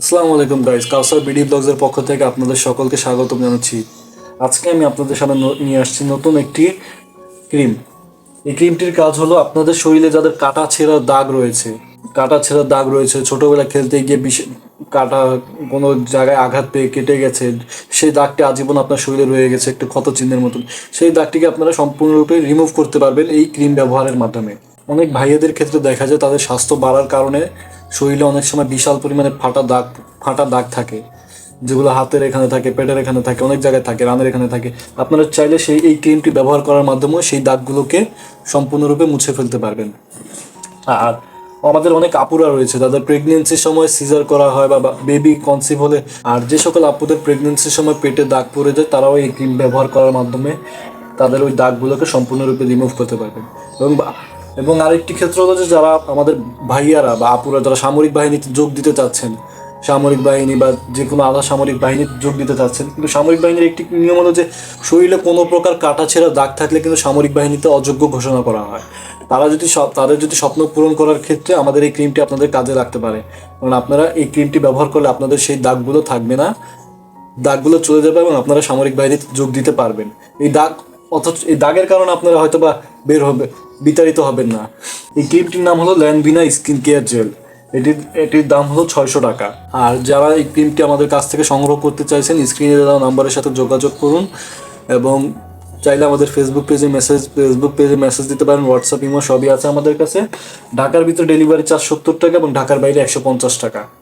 আসসালামু আলাইকুম গাইস কাউসার বিডি ব্লগসের পক্ষ থেকে আপনাদের সকলকে স্বাগত জানাচ্ছি। আজকে আমি আপনাদের সামনে নিয়ে আসছি নতুন একটি ক্রিম এই ক্রিমটির কাজ হলো আপনাদের শরীরে যাদের কাটা ছেঁড়া দাগ রয়েছে, কাটা ছেঁড়া দাগ রয়েছে, ছোটবেলা খেলতে গিয়ে বিশ কাটা কোনো জায়গায় আঘাত পেয়ে কেটে গেছে, সেই দাগটি আজীবন আপনার শরীরে রয়ে গেছে একটু ক্ষত চিহ্নের মতন। সেই দাগটিকে আপনারা সম্পূর্ণরূপে রিমুভ করতে পারবেন এই ক্রিম ব্যবহারের মাধ্যমে। অনেক ভাইয়াদের ক্ষেত্রে দেখা যায় তাদের স্বাস্থ্য বাড়ার কারণে শরীরে অনেক সময় বিশাল পরিমাণে ফাটা দাগ ফাটা দাগ থাকে, যেগুলো হাতের এখানে থাকে, পেটের এখানে থাকে, অনেক জায়গায় থাকে, রানের এখানে থাকে। আপনারা চাইলে সেই এই ক্রিমটি ব্যবহার করার মাধ্যমেও সেই দাগগুলোকে সম্পূর্ণরূপে মুছে ফেলতে পারবেন। আর আমাদের অনেক আপুরা রয়েছে, তাদের প্রেগনেন্সির সময় সিজার করা হয় বা বেবি কনসিভ হলে, আর যে সকল আপুদের প্রেগনেন্সির সময় পেটে দাগ পড়ে যায়, তারাও এই ক্রিম ব্যবহার করার মাধ্যমে তাদের ওই দাগগুলোকে সম্পূর্ণরূপে রিমুভ করতে পারবেন। এবং এবং আরেকটি ক্ষেত্র হলো যে যারা আমাদের ভাইয়ারা বা আপুরা যারা সামরিক বাহিনীতে যোগ দিতে চাচ্ছেন, সামরিক বাহিনী বা যে কোনো আধা সামরিক বাহিনীতে যোগ দিতে চাচ্ছেন, কিন্তু সামরিক বাহিনীর একটি নিয়ম হলো যে শরীরে কোনো প্রকার কাটা ছেঁড়া দাগ থাকলে কিন্তু সামরিক বাহিনীতে অযোগ্য ঘোষণা করা হয়। তারা যদি তাদের যদি স্বপ্ন পূরণ করার ক্ষেত্রে আমাদের এই ক্রিমটি আপনাদের কাজে লাগতে পারে। কারণ আপনারা এই ক্রিমটি ব্যবহার করলে আপনাদের সেই দাগগুলো থাকবে না, দাগগুলো চলে যাবে এবং আপনারা সামরিক বাহিনীতে যোগ দিতে পারবেন। এই দাগ, অথচ এই দাগের কারণে আপনারা হয়তো বা বের হবে বিতাড়িত হবেন না। এই ক্রিমটির নাম হলো ল্যান্ডভিনা স্কিন কেয়ার জেল। এটির এটির দাম হলো ছয়শো টাকা। আর যারা এই ক্রিমটি আমাদের কাছ থেকে সংগ্রহ করতে চাইছেন, স্ক্রিনে দেওয়া নাম্বারের সাথে যোগাযোগ করুন এবং চাইলে আমাদের ফেসবুক পেজে মেসেজ ফেসবুক পেজে মেসেজ দিতে পারেন হোয়াটসঅ্যাপ ইমো সবই আছে আমাদের কাছে। ঢাকার ভিতরে ডেলিভারি চার্জ সত্তর টাকা এবং ঢাকার বাইরে একশো পঞ্চাশ টাকা।